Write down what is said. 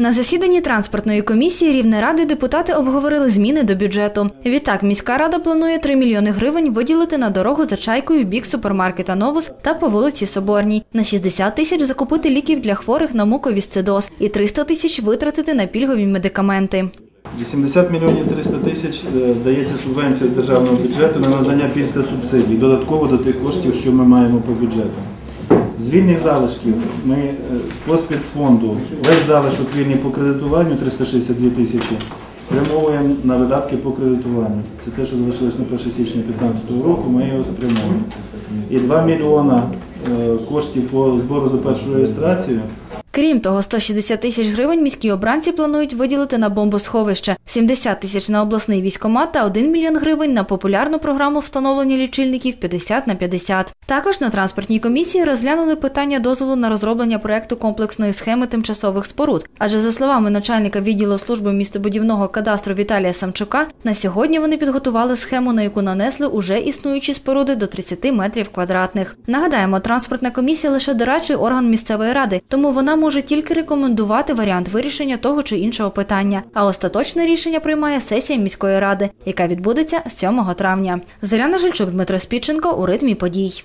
На засіданні транспортної комісії Рівнеради депутати обговорили зміни до бюджету. Відтак, міська рада планує 3 мільйони гривень виділити на дорогу за чайкою в бік супермаркета Новус та по вулиці Соборній. На 60 тисяч закупити ліків для хворих на муковісцидоз і 300 тисяч витратити на пільгові медикаменти. 80 мільйонів 300 тисяч е, здається субвенція державного бюджету на надання пільг та субсидій, додатково до тих коштів, що ми маємо по бюджету. З вільних залишків ми е, по спецфонду весь залишок вільний по кредитуванню 362 тисячі спрямовуємо на видатки по кредитуванню. Це те, що залишилось на 1 січня 2015 року, ми його спрямовуємо. І 2 мільйона е, коштів по збору за першу реєстрацію Крім того, 160 тисяч гривень міські обранці планують виділити на бомбосховище, 70 тисяч на обласний військомат та 1 мільйон гривень на популярну програму встановлення лічильників 50 на 50. Також на транспортній комісії розглянули питання дозволу на розроблення проекту комплексної схеми тимчасових споруд. Адже за словами начальника відділу служби містобудівного кадастру Віталія Самчука, на сьогодні вони підготували схему, на яку нанесли уже існуючі споруди до 30 метрів квадратних. Нагадаємо, транспортна комісія лише дорадчий орган місцевої ради, тому вона може тільки рекомендувати варіант вирішення того чи іншого питання. А остаточне рішення приймає сесія міської ради, яка відбудеться 7 травня. Зоряна Жильчук, Дмитро Спідченко у ритмі подій.